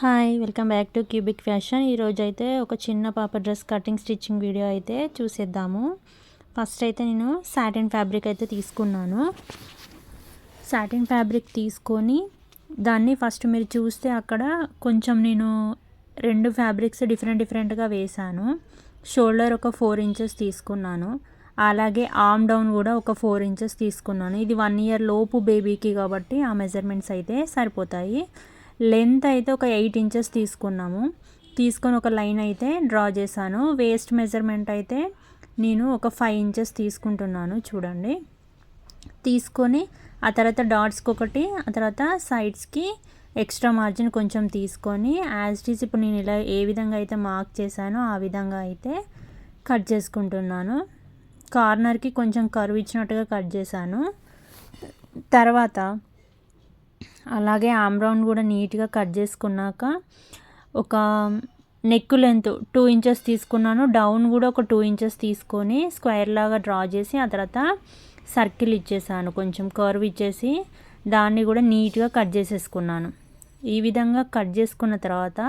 Hi welcome back to cubic fashion ఈరోజు అయితే ఒక చిన్న పాప డ్రెస్ కటింగ్ స్టిచ్చింగ్ వీడియో అయితే చూసేద్దాము. ఫస్ట్ అయితే నేను సాటిన్ ఫ్యాబ్రిక్ అయితే తీసుకున్నాను. సాటిన్ ఫ్యాబ్రిక్ తీసుకొని దాన్ని ఫస్ట్ మీరు చూస్తే అక్కడ కొంచెం నేను రెండు ఫ్యాబ్రిక్స్ డిఫరెంట్ డిఫరెంట్గా వేశాను. షోల్డర్ ఒక ఫోర్ ఇంచెస్ తీసుకున్నాను. అలాగే ఆర్మ్ డౌన్ కూడా ఒక ఫోర్ ఇంచెస్ తీసుకున్నాను. ఇది వన్ ఇయర్ లోపు బేబీకి కాబట్టి ఆ మెజర్మెంట్స్ అయితే సరిపోతాయి. లెంత్ అయితే ఒక ఎయిట్ ఇంచెస్ తీసుకున్నాము. తీసుకొని ఒక లైన్ అయితే డ్రా చేశాను. వేస్ట్ మెజర్మెంట్ అయితే నేను ఒక ఫైవ్ ఇంచెస్ తీసుకుంటున్నాను చూడండి. తీసుకొని ఆ తర్వాత డాట్స్కి ఒకటి ఆ తర్వాత సైడ్స్కి ఎక్స్ట్రా మార్జిన్ కొంచెం తీసుకొని యాజ్ టీస్ ఇప్పుడు నేను ఇలా ఏ విధంగా అయితే మార్క్ చేశానో ఆ విధంగా అయితే కట్ చేసుకుంటున్నాను. కార్నర్కి కొంచెం కరువు ఇచ్చినట్టుగా కట్ చేశాను. తర్వాత అలాగే ఆమ్రౌండ్ కూడా నీట్గా కట్ చేసుకున్నాక ఒక నెక్ లెంత్ టూ ఇంచెస్ తీసుకున్నాను. డౌన్ కూడా ఒక టూ ఇంచెస్ తీసుకొని స్క్వేర్ లాగా డ్రా చేసి ఆ తర్వాత సర్కిల్ ఇచ్చేసాను. కొంచెం కర్వ్ ఇచ్చేసి దాన్ని కూడా నీట్గా కట్ చేసేసుకున్నాను. ఈ విధంగా కట్ చేసుకున్న తర్వాత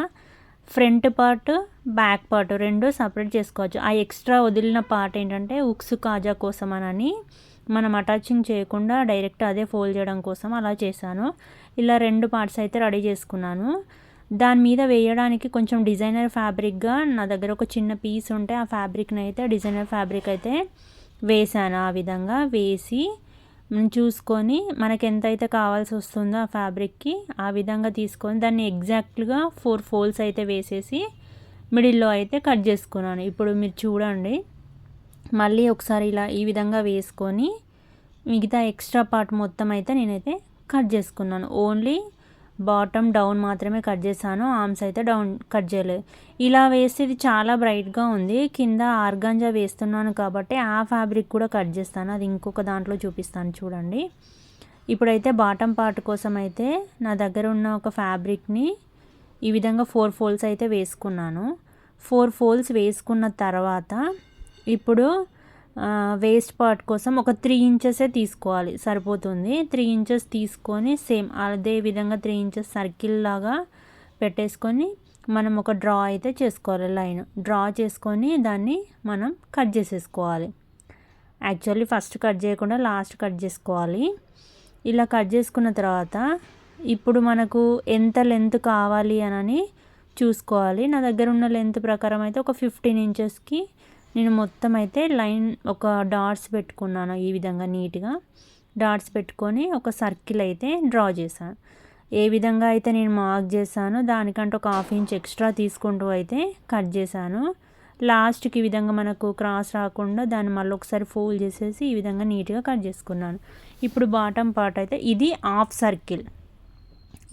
ఫ్రంట్ పార్ట్ బ్యాక్ పార్ట్ రెండు సపరేట్ చేసుకోవచ్చు. ఆ ఎక్స్ట్రా వదిలిన పార్ట్ ఏంటంటే ఉక్సు కాజా కోసం అని మనం అటాచింగ్ చేయకుండా డైరెక్ట్ అదే ఫోల్డ్ చేయడం కోసం అలా చేశాను. ఇలా రెండు పార్ట్స్ అయితే రెడీ చేసుకున్నాను. దాని మీద వేయడానికి కొంచెం డిజైనర్ ఫ్యాబ్రిక్గా నా దగ్గర ఒక చిన్న పీస్ ఉంటే ఆ ఫ్యాబ్రిక్ని అయితే డిజైనర్ ఫ్యాబ్రిక్ అయితే వేసాను ఆ విధంగా వేసి చూసుకొని మనకి ఎంత అయితే కావాల్సి వస్తుందో ఆ ఫ్యాబ్రిక్కి ఆ విధంగా తీసుకొని దాన్ని ఎగ్జాక్ట్గా ఫోర్ ఫోల్స్ అయితే వేసేసి మిడిల్లో అయితే కట్ చేసుకున్నాను. ఇప్పుడు మీరు చూడండి. మళ్ళీ ఒకసారి ఇలా ఈ విధంగా వేసుకొని మిగతా ఎక్స్ట్రా పార్ట్ మొత్తం అయితే నేనైతే కట్ చేసుకున్నాను. ఓన్లీ బాటమ్ డౌన్ మాత్రమే కట్ చేశాను. ఆర్మ్స్ అయితే డౌన్ కట్ చేయలేదు. ఇలా వేస్తే ఇది చాలా బ్రైట్గా ఉంది. కింద ఆర్గాంజా వేస్తున్నాను కాబట్టి ఆ ఫ్యాబ్రిక్ కూడా కట్ చేస్తాను. అది ఇంకొక దాంట్లో చూపిస్తాను చూడండి. ఇప్పుడైతే బాటమ్ పార్ట్ కోసం అయితే నా దగ్గర ఉన్న ఒక ఫ్యాబ్రిక్ని ఈ విధంగా ఫోర్ ఫోల్స్ అయితే వేసుకున్నాను. ఫోర్ ఫోల్స్ వేసుకున్న తర్వాత ఇప్పుడు వేస్ట్ పార్ట్ కోసం ఒక త్రీ ఇంచెసే తీసుకోవాలి. సరిపోతుంది. త్రీ ఇంచెస్ తీసుకొని సేమ్ అదే విధంగా త్రీ ఇంచెస్ సర్కిల్ లాగా పెట్టేసుకొని మనం ఒక డ్రా అయితే చేసుకోవాలి లైన్ డ్రా చేసుకొని దాన్ని మనం కట్ చేసేసుకోవాలి. యాక్చువల్లీ ఫస్ట్ కట్ చేయకుండా లాస్ట్ కట్ చేసుకోవాలి. ఇలా కట్ చేసుకున్న తర్వాత ఇప్పుడు మనకు ఎంత లెంత్ కావాలి అని చూసుకోవాలి. నా దగ్గర ఉన్న లెంత్ ప్రకారం అయితే ఒక ఫిఫ్టీన్ ఇంచెస్కి నేను మొత్తం అయితే లైన్ ఒక డాట్స్ పెట్టుకున్నాను ఈ విధంగా నీట్గా. డాట్స్ పెట్టుకొని ఒక సర్కిల్ అయితే డ్రా చేశాను ఏ విధంగా అయితే నేను మార్క్ చేశానో దానికంటే ఒక హాఫ్ ఇంచ్ ఎక్స్ట్రా తీసుకుంటూ అయితే కట్ చేశాను. లాస్ట్కి ఈ విధంగా మనకు క్రాస్ రాకుండా దాన్ని మళ్ళీ ఒకసారి ఫోల్డ్ చేసేసి ఈ విధంగా నీట్గా కట్ చేసుకున్నాను. ఇప్పుడు బాటమ్ పార్ట్ అయితే ఇది హాఫ్ సర్కిల్.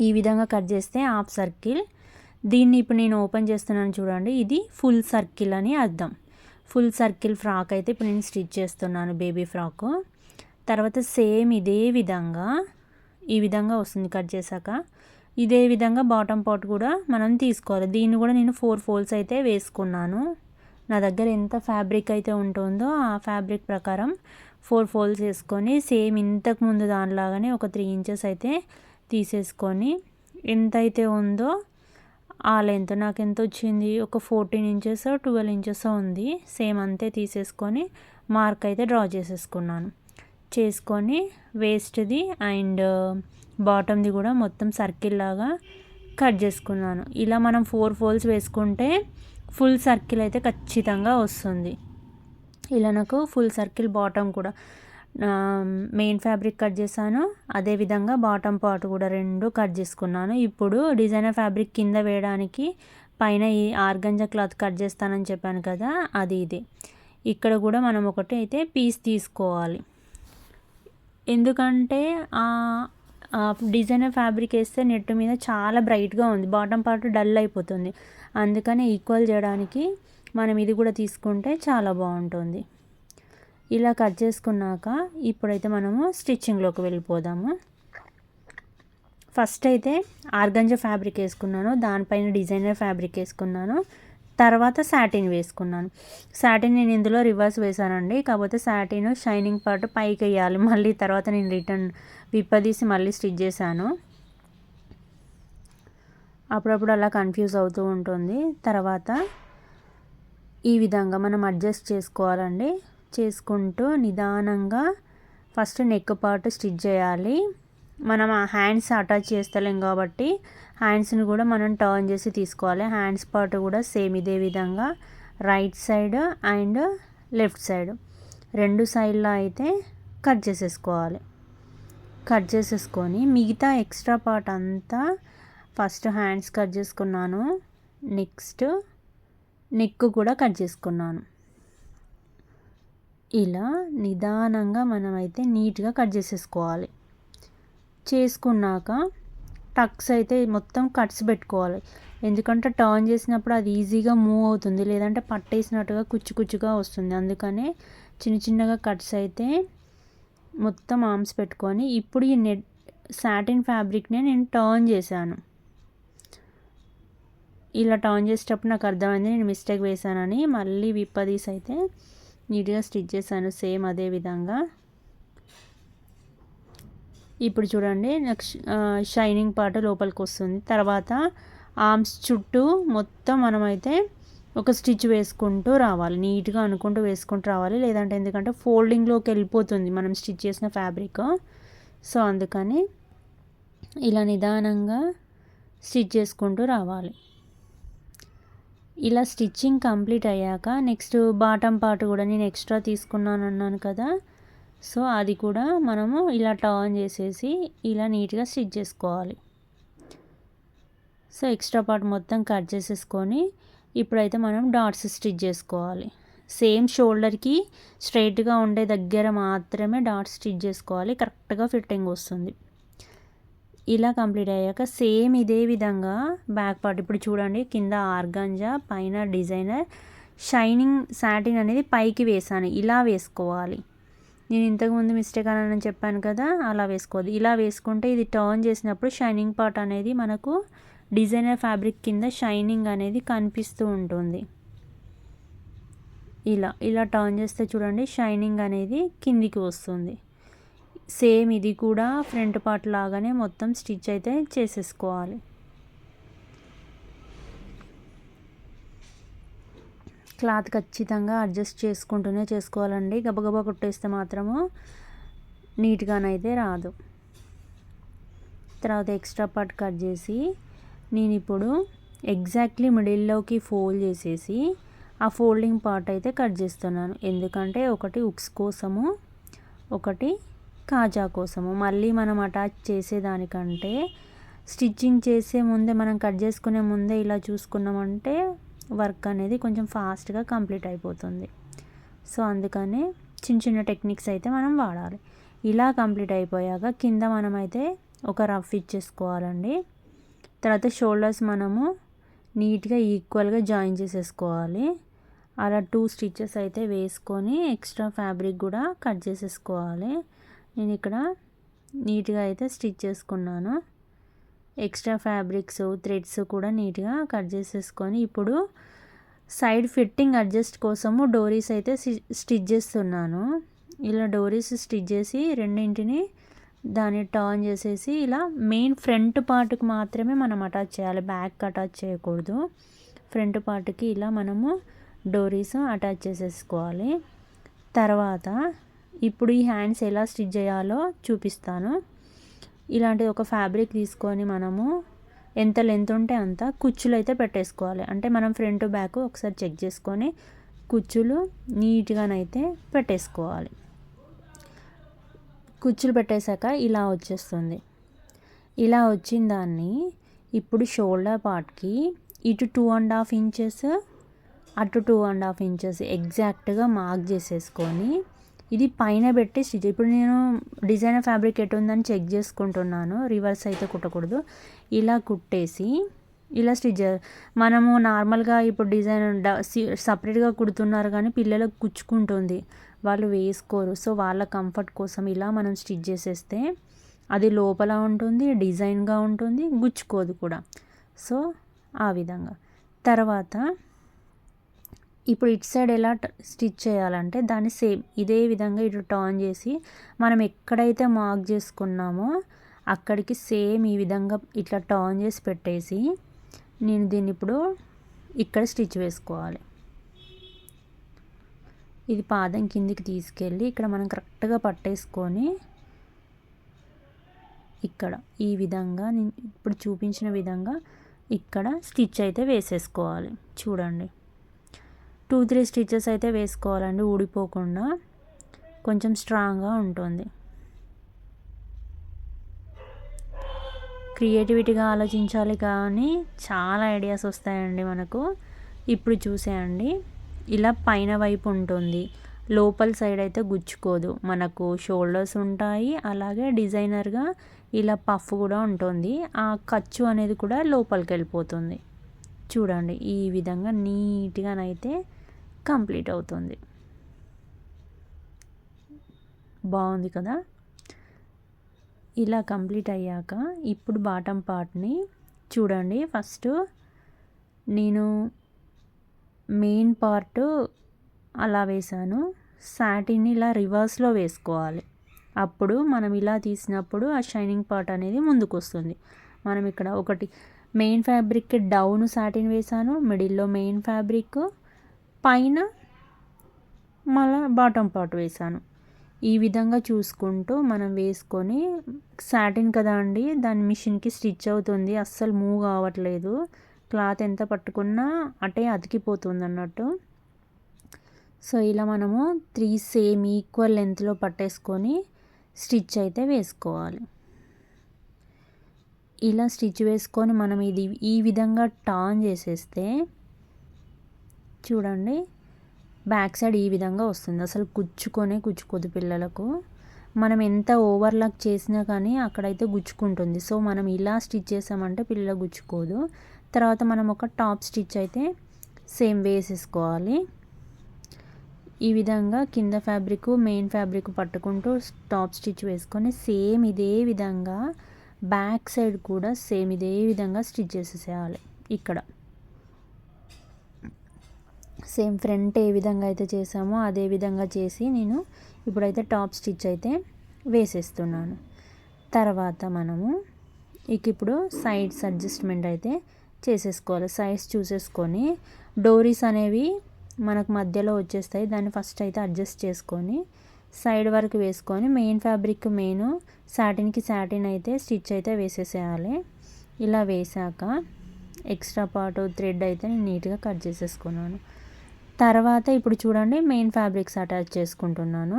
ఈ విధంగా కట్ చేస్తే హాఫ్ సర్కిల్. దీన్ని ఇప్పుడు నేను ఓపెన్ చేస్తున్నాను చూడండి. ఇది ఫుల్ సర్కిల్ అని అర్థం. ఫుల్ సర్కిల్ ఫ్రాక్ అయితే ఇప్పుడు నేను స్టిచ్ చేస్తున్నాను బేబీ ఫ్రాక్. తర్వాత సేమ్ ఇదే విధంగా ఈ విధంగా వస్తుంది కట్ చేశాక. ఇదే విధంగా బాటమ్ పాట్ కూడా మనం తీసుకోవాలి. దీన్ని కూడా నేను ఫోర్ ఫోల్స్ అయితే వేసుకున్నాను. నా దగ్గర ఎంత ఫ్యాబ్రిక్ అయితే ఉంటుందో ఆ ఫ్యాబ్రిక్ ప్రకారం ఫోర్ ఫోల్స్ వేసుకొని సేమ్ ఇంతకు ముందు దానిలాగానే ఒక త్రీ ఇంచెస్ అయితే తీసేసుకొని ఎంత అయితే ఉందో ఆ లెంత్ నాకు ఎంత వచ్చింది? ఒక ఫోర్టీన్ ఇంచెస్ ట్వెల్వ్ ఇంచెస్ ఉంది. సేమ్ అంతే తీసేసుకొని మార్క్ అయితే డ్రా చేసేసుకున్నాను. చేసుకొని వేస్ట్ది అండ్ బాటమ్ది కూడా మొత్తం సర్కిల్ లాగా కట్ చేసుకున్నాను. ఇలా మనం ఫోర్ ఫోల్స్ వేసుకుంటే ఫుల్ సర్కిల్ అయితే ఖచ్చితంగా వస్తుంది. ఇలా నాకు ఫుల్ సర్కిల్ బాటమ్ కూడా మెయిన్ ఫ్యాబ్రిక్ కట్ చేశాను. అదేవిధంగా బాటమ్ పార్ట్ కూడా రెండు కట్ చేసుకున్నాను. ఇప్పుడు డిజైనర్ ఫ్యాబ్రిక్ కింద వేయడానికి పైన ఈ ఆర్గంజా క్లాత్ కట్ చేస్తానని చెప్పాను కదా అది ఇది. ఇక్కడ కూడా మనం ఒకటి అయితే పీస్ తీసుకోవాలి. ఎందుకంటే డిజైనర్ ఫ్యాబ్రిక్ వేస్తే నెట్ మీద చాలా బ్రైట్గా ఉంది. బాటమ్ పార్ట్ డల్ అయిపోతుంది. అందుకని ఈక్వల్ చేయడానికి మనం ఇది కూడా తీసుకుంటే చాలా బాగుంటుంది. ఇలా కట్ చేసుకున్నాక ఇప్పుడైతే మనము స్టిచ్చింగ్లోకి వెళ్ళిపోదాము. ఫస్ట్ అయితే ఆర్గంజా ఫ్యాబ్రిక్ వేసుకున్నాను. దానిపైన డిజైనర్ ఫ్యాబ్రిక్ వేసుకున్నాను. తర్వాత సాటిన్ వేసుకున్నాను. సాటిన్ నేను ఇందులో రివర్స్ వేసానండి కాకపోతే సాటిన్ షైనింగ్ పార్ట్ పైకి వేయాలి. మళ్ళీ తర్వాత నేను రిటర్న్ విప్పదీసి మళ్ళీ స్టిచ్ చేశాను. అప్పుడప్పుడు అలా కన్ఫ్యూజ్ అవుతూ ఉంటుంది. తర్వాత ఈ విధంగా మనం అడ్జస్ట్ చేసుకోవాలండి. చేసుకుంటూ నిదానంగా ఫస్ట్ నెక్ పార్ట్ స్టిచ్ చేయాలి. మనం ఆ హ్యాండ్స్ అటాచ్ చేస్తలేం కాబట్టి హ్యాండ్స్ని కూడా మనం టర్న్ చేసి తీసుకోవాలి. హ్యాండ్స్ పార్ట్ కూడా సేమ్ ఇదే విధంగా right side and left side రెండు సైడ్లో అయితే కట్ చేసేసుకోవాలి. కట్ చేసేసుకొని మిగతా ఎక్స్ట్రా పార్ట్ అంతా ఫస్ట్ హ్యాండ్స్ కట్ చేసుకున్నాను. నెక్స్ట్ నెక్ కూడా కట్ చేసుకున్నాను. ఇలా నిదానంగా మనమైతే నీట్గా కట్ చేసేసుకోవాలి. చేసుకున్నాక టక్స్ అయితే మొత్తం కట్స్ పెట్టుకోవాలి. ఎందుకంటే టర్న్ చేసినప్పుడు అది ఈజీగా మూవ్ అవుతుంది. లేదంటే పట్టేసినట్టుగా కుచ్చు కుచ్చుగా వస్తుంది. అందుకనే చిన్న చిన్నగా కట్స్ అయితే మొత్తం ఆర్మ్స్ పెట్టుకొని ఇప్పుడు ఈ నెట్ సాటిన్ ఫ్యాబ్రిక్నే నేను టర్న్ చేశాను. ఇలా టర్న్ చేసేటప్పుడు నాకు అర్థమైంది. నేను మిస్టేక్ వేశానని మళ్ళీ విప్పదీస్ అయితే నీట్గా స్టిచ్ చేశాను సేమ్ అదే విధంగా. ఇప్పుడు చూడండి నెక్స్ట్ షైనింగ్ పార్ట్ లోపలికి వస్తుంది. తర్వాత ఆర్మ్స్ చుట్టూ మొత్తం మనమైతే ఒక స్టిచ్ వేసుకుంటూ రావాలి. నీట్గా అనుకుంటూ వేసుకుంటూ రావాలి. లేదంటే ఎందుకంటే ఫోల్డింగ్లోకి వెళ్ళిపోతుంది మనం స్టిచ్ చేసిన ఫ్యాబ్రిక్. సో అందుకని ఇలా నిదానంగా స్టిచ్ చేసుకుంటూ రావాలి. ఇలా స్టిచ్చింగ్ కంప్లీట్ అయ్యాక నెక్స్ట్ బాటమ్ పార్ట్ కూడా నేను ఎక్స్ట్రా తీసుకున్నాను అన్నాను కదా. సో అది కూడా మనము ఇలా టర్న్ చేసేసి ఇలా నీట్గా స్టిచ్ చేసుకోవాలి. సో ఎక్స్ట్రా పార్ట్ మొత్తం కట్ చేసేసుకొని ఇప్పుడైతే మనం డాట్స్ స్టిచ్ చేసుకోవాలి. సేమ్ షోల్డర్కి స్ట్రైట్గా ఉండే దగ్గర మాత్రమే డాట్స్ స్టిచ్ చేసుకోవాలి. కరెక్ట్గా ఫిట్టింగ్ వస్తుంది. ఇలా కంప్లీట్ అయ్యాక సేమ్ ఇదే విధంగా బ్యాక్ పార్ట్. ఇప్పుడు చూడండి కింద ఆర్గాంజా పైన డిజైనర్ షైనింగ్ సాటిన్ అనేది పైకి వేసాను. ఇలా వేసుకోవాలి. నేను ఇంతకుముందు మిస్టేక్ అని చెప్పాను కదా అలా వేసుకోవద్దు. ఇలా వేసుకుంటే ఇది టర్న్ చేసినప్పుడు షైనింగ్ పార్ట్ అనేది మనకు డిజైనర్ ఫ్యాబ్రిక్ కింద షైనింగ్ అనేది కనిపిస్తూ ఉంటుంది. ఇలా ఇలా టర్న్ చేస్తే చూడండి షైనింగ్ అనేది కిందికి వస్తుంది. సేమ్ ఇది కూడా ఫ్రంట్ పార్ట్ లాగానే మొత్తం స్టిచ్ అయితే చేసేసుకోవాలి. క్లాత్ ఖచ్చితంగా అడ్జస్ట్ చేసుకుంటూనే చేసుకోవాలండి. గబగబా కుట్టేస్తే మాత్రము నీట్గానైతే రాదు. తర్వాత ఎక్స్ట్రా పార్ట్ కట్ చేసి నేను ఇప్పుడు ఎగ్జాక్ట్లీ మిడిల్లోకి ఫోల్డ్ చేసేసి ఆ ఫోల్డింగ్ పార్ట్ అయితే కట్ చేస్తున్నాను. ఎందుకంటే ఒకటి ఉక్స్ కోసము ఒకటి కాజా కోసము. మళ్ళీ మనం అటాచ్ చేసేదానికంటే స్టిచ్చింగ్ చేసే ముందే మనం కట్ చేసుకునే ముందే ఇలా చూసుకున్నామంటే వర్క్ అనేది కొంచెం ఫాస్ట్గా కంప్లీట్ అయిపోతుంది. సో అందుకనే చిన్న చిన్న టెక్నిక్స్ అయితే మనం వాడాలి. ఇలా కంప్లీట్ అయిపోయాక కింద మనమైతే ఒక రఫ్ ఇచ్చేసుకోవాలండి తర్వాత షోల్డర్స్ మనము నీట్గా ఈక్వల్గా జాయిన్ చేసేసుకోవాలి. అలా టూ స్టిచ్చెస్ అయితే వేసుకొని ఎక్స్ట్రా ఫ్యాబ్రిక్ కూడా కట్ చేసేసుకోవాలి. నేను ఇక్కడ నీట్గా అయితే స్టిచ్ చేసుకున్నాను. ఎక్స్ట్రా ఫ్యాబ్రిక్స్ థ్రెడ్స్ కూడా నీట్గా కట్ చేసేసుకొని ఇప్పుడు సైడ్ ఫిట్టింగ్ అడ్జస్ట్ కోసము డోరీస్ అయితే స్టిచ్ చేస్తున్నాను. ఇలా డోరీస్ స్టిచ్ చేసి రెండింటిని దాన్ని టర్న్ చేసేసి ఇలా మెయిన్ ఫ్రంట్ పార్ట్కి మాత్రమే మనం అటాచ్ చేయాలి. బ్యాక్ అటాచ్ చేయకూడదు. ఫ్రంట్ పార్ట్కి ఇలా మనము డోరీస్ అటాచ్ చేసేసుకోవాలి. తర్వాత ఇప్పుడు ఈ హ్యాండ్స్ ఎలా స్టిచ్ చేయాలో చూపిస్తాను. ఇలాంటిది ఒక ఫ్యాబ్రిక్ తీసుకొని మనము ఎంత లెంత్ ఉంటే అంత కుచ్చులు అయితే పెట్టేసుకోవాలి. అంటే మనం ఫ్రంట్ బ్యాక్ ఒకసారి చెక్ చేసుకొని కుచ్చులు నీట్గానైతే పెట్టేసుకోవాలి. కుచ్చులు పెట్టేశాక ఇలా వచ్చేస్తుంది. ఇలా వచ్చిన దాన్ని ఇప్పుడు షోల్డర్ పార్ట్కి ఇటు టూ అండ్ హాఫ్ ఇంచెస్ అటు టూ అండ్ హాఫ్ ఇంచెస్ ఎగ్జాక్ట్గా మార్క్ చేసేసుకొని ఇది పైన పెట్టి స్టిచ్ ఇప్పుడు నేను డిజైనర్ ఫ్యాబ్రిక్ ఎటు ఉందని చెక్ చేసుకుంటున్నాను. రివర్స్ అయితే కుట్టకూడదు. ఇలా కుట్టేసి ఇలా స్టిచ్ మనము నార్మల్గా ఇప్పుడు డిజైన్ సపరేట్గా కుడుతున్నారు కానీ పిల్లలకు కుచ్చుకుంటుంది వాళ్ళు వేసుకోరు. సో వాళ్ళ కంఫర్ట్ కోసం ఇలా మనం స్టిచ్ చేసేస్తే అది లోపల ఉంటుంది డిజైన్గా ఉంటుంది గుచ్చుకోదు కూడా. సో ఆ విధంగా. తర్వాత ఇప్పుడు ఇటు సైడ్ ఎలా స్టిచ్ చేయాలంటే దాన్ని సేమ్ ఇదే విధంగా ఇటు టర్న్ చేసి మనం ఎక్కడైతే మార్క్ చేసుకున్నామో అక్కడికి సేమ్ ఈ విధంగా ఇట్లా టర్న్ చేసి పెట్టేసి నేను దీన్ని ఇప్పుడు ఇక్కడ స్టిచ్ వేసుకోవాలి. ఇది పాదం కిందికి తీసుకెళ్ళి ఇక్కడ మనం కరెక్ట్గా పట్టేసుకొని ఇక్కడ ఈ విధంగా నేను ఇప్పుడు చూపించిన విధంగా ఇక్కడ స్టిచ్ అయితే వేసేసుకోవాలి. చూడండి. టూ త్రీ స్టిచెస్ అయితే వేసుకోవాలండి ఊడిపోకుండా. కొంచెం స్ట్రాంగ్గా ఉంటుంది. క్రియేటివిటీగా ఆలోచించాలి కానీ చాలా ఐడియాస్ వస్తాయండి మనకు. ఇప్పుడు చూసేయండి. ఇలా పైన వైపు ఉంటుంది. లోపల సైడ్ అయితే గుచ్చుకోదు. మనకు షోల్డర్స్ ఉంటాయి. అలాగే డిజైనర్గా ఇలా పఫ్ కూడా ఉంటుంది. ఆ ఖర్చు అనేది కూడా లోపలికి వెళ్ళిపోతుంది. చూడండి ఈ విధంగా నీట్గానైతే కంప్లీట్ అవుతుంది. బాగుంది కదా? ఇలా కంప్లీట్ అయ్యాక ఇప్పుడు బాటమ్ పార్ట్ని చూడండి. ఫస్ట్ నేను మెయిన్ పార్ట్ అలా వేసాను సాటిన్ ఇలా రివర్స్లో వేసుకోవాలి. అప్పుడు మనం ఇలా తీసినప్పుడు ఆ షైనింగ్ పార్ట్ అనేది ముందుకు వస్తుంది మనం ఇక్కడ ఒకటి మెయిన్ ఫ్యాబ్రిక్ డౌన్ సాటిన్ వేసాను మిడిల్లో మెయిన్ ఫ్యాబ్రిక్. పైన మళ్ళా బాటమ్ పార్ట్ వేసాను ఈ విధంగా చూసుకుంటూ మనం వేసుకొని సాటిన్ కదా అండి దాని మిషన్కి స్టిచ్ అవుతుంది అస్సలు మూవ్ కావట్లేదు. క్లాత్ ఎంత పట్టుకున్నా అటే అతికిపోతుంది అన్నట్టు సో ఇలా మనము త్రీ సేమ్ ఈక్వల్ లెంత్లో పట్టేసుకొని స్టిచ్ అయితే వేసుకోవాలి. ఇలా స్టిచ్ వేసుకొని మనం ఇది ఈ విధంగా టాన్ చేసేస్తే చూడండి బ్యాక్ సైడ్ ఈ విధంగా వస్తుంది. అసలు గుచ్చుకొనే కుచ్చుకోదు పిల్లలకు. మనం ఎంత ఓవర్లాక్ చేసినా కానీ అక్కడైతే గుచ్చుకుంటుంది. సో మనం ఇలా స్టిచ్ చేసామంటే పిల్లలు గుచ్చుకోదు. తర్వాత మనం ఒక టాప్ స్టిచ్ అయితే సేమ్ వేసేసుకోవాలి. ఈ విధంగా కింద ఫ్యాబ్రిక్ మెయిన్ ఫ్యాబ్రిక్ పట్టుకుంటూ టాప్ స్టిచ్ వేసుకొని సేమ్ ఇదే విధంగా బ్యాక్ సైడ్ కూడా సేమ్ ఇదే విధంగా స్టిచ్ చేసేసేయాలి. ఇక్కడ. సేమ్ ఫ్రంట్ ఏ విధంగా అయితే చేసామో అదే విధంగా చేసి నేను ఇప్పుడైతే టాప్ స్టిచ్ అయితే వేసేస్తున్నాను. తర్వాత మనము ఇక ఇప్పుడు సైడ్స్ అడ్జస్ట్మెంట్ అయితే చేసేసుకోవాలి. సైజ్ చూసేసుకొని డోరీస్ అనేవి మనకు మధ్యలో వచ్చేస్తాయి. దాన్ని ఫస్ట్ అయితే అడ్జస్ట్ చేసుకొని సైడ్ వరకు వేసుకొని మెయిన్ ఫ్యాబ్రిక్ మెయిన్ సాటిన్కి సాటిన్ అయితే స్టిచ్ అయితే వేసేసేయాలి. ఇలా వేసాక ఎక్స్ట్రా పార్ట్ థ్రెడ్ అయితే నేను నీట్గా కట్ చేసేసుకున్నాను. తర్వాత ఇప్పుడు చూడండి మెయిన్ ఫ్యాబ్రిక్స్ అటాచ్ చేసుకుంటున్నాను.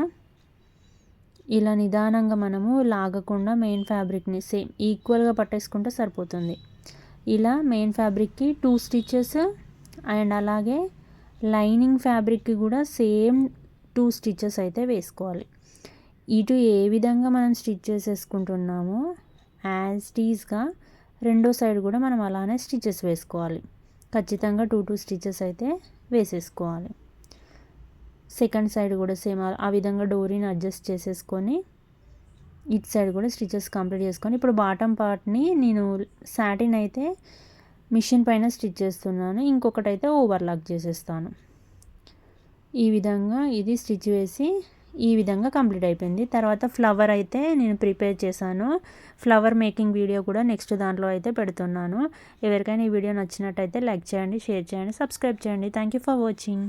ఇలా నిదానంగా మనము లాగకుండా మెయిన్ ఫ్యాబ్రిక్ని సేమ్ ఈక్వల్గా పట్టేసుకుంటే సరిపోతుంది. ఇలా మెయిన్ ఫ్యాబ్రిక్కి టూ స్టిచెస్ అండ్ అలాగే లైనింగ్ ఫ్యాబ్రిక్కి కూడా సేమ్ టూ స్టిచ్చెస్ అయితే వేసుకోవాలి. ఇటు ఏ విధంగా మనం స్టిచ్ చేసేసుకుంటున్నామో యాజ్ టీజ్గా రెండో సైడ్ కూడా మనం అలానే స్టిచ్చెస్ వేసుకోవాలి. ఖచ్చితంగా టూ టూ స్టిచ్చెస్ అయితే వేసేసుకోవాలి. సెకండ్ సైడ్ కూడా సేమ్ ఆ విధంగా డోరీని అడ్జస్ట్ చేసేసుకొని ఇటు సైడ్ కూడా స్టిచెస్ కంప్లీట్ చేసుకొని ఇప్పుడు బాటమ్ పార్ట్ని నేను సాటిన్ అయితే మిషన్ పైన స్టిచ్ చేస్తున్నాను. ఇంకొకటి అయితే ఓవర్లాక్ చేసేస్తాను. ఈ విధంగా ఇది స్టిచ్ వేసి ఈ విధంగా కంప్లీట్ అయిపోయింది. తర్వాత ఫ్లవర్ అయితే నేను ప్రిపేర్ చేశాను. ఫ్లవర్ మేకింగ్ వీడియో కూడా నెక్స్ట్ దాంట్లో అయితే పెడుతున్నాను. ఎవరికైనా ఈ వీడియో నచ్చినట్టయితే లైక్ చేయండి షేర్ చేయండి సబ్స్క్రైబ్ చేయండి. Thank you for watching.